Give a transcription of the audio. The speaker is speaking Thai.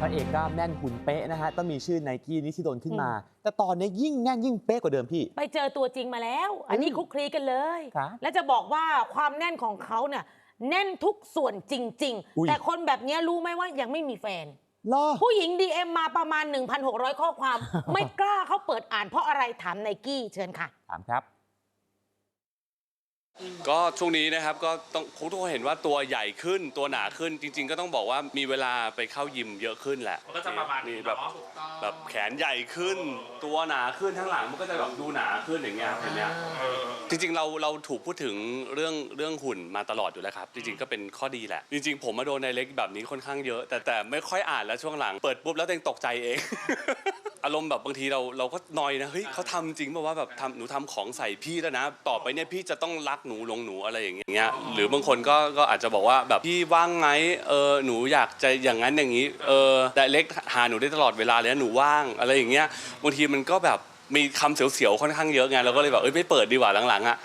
พระเอกกล้ามแน่นหุ่นเป๊ะนะฮะต้องมีชื่อไนกี้นิชิโดนขึ้นมา แต่ตอนนี้ยิ่งแน่นยิ่งเป๊ะกว่าเดิมพี่ ไปเจอตัวจริงมาแล้ว อันนี้อืมคลุกคลีกันเลย ครับ และจะบอกว่าความแน่นของเขาเนี่ยแน่นทุกส่วนจริง อุ๊ย ๆ แต่คนแบบเนี้ยรู้ไหมว่ายังไม่มีแฟนรอ ผู้หญิง DM มาประมาณ 1,600 ข้อความ ไม่กล้าเขาเปิดอ่านเพราะอะไรถามไนกี้เชิญค่ะ ถามครับ ก็ช่วงนี้นะครับก็ต้องทุกคนเห็นว่าตัวใหญ่ขึ้นตัวหนาขึ้นจริง ๆ ก็ต้องบอกว่ามีเวลาไปเข้ายิมเยอะขึ้นแหละมันก็จะประมาณนี้แบบเนาะ แบบแขนใหญ่ขึ้น ตัวหนาขึ้นทั้างหลังมันก็จะแบบดูหนาขึ้นอย่างเงี้ยครับเห็นไหม เออ จริงๆ เราเราถูกพูดถึงเรื่องเรื่องหุ่นมาตลอดอยู่แล้วครับ จริงๆ ก็เป็นข้อดีแหละ จริงๆ ผมมาโดนในเล็กแบบนี้ค่อนข้างเยอะ แต่แต่ไม่ค่อยอ่านแล้วช่วงหลัง เปิดปุ๊บแล้วตัวเองตกใจเอง อารมณ์แบบบางทีเราเราก็นอยนะเฮ้ยเขาทำจริงป่าวว่าแบบทำหนูทำของใส่พี่แล้วนะ ต่อไปเนี่ยพี่จะต้องรักหนูหลงหนูอะไรอย่างเงี้ยหรือบางคนก็ก็อาจจะบอกว่าแบบพี่ว่างไหมเออหนูอยากจะอย่างนั้นอย่างนี้เออแต่เล็กหาหนูได้ตลอดเวลาเลยนะหนูว่างอะไรอย่างเงี้ยบางทีมันก็แบบ มีคำเสียวๆค่อนข้างเยอะไงเราก็เลยแบบเอ้ยไม่เปิดดีกว่าหลังๆอะ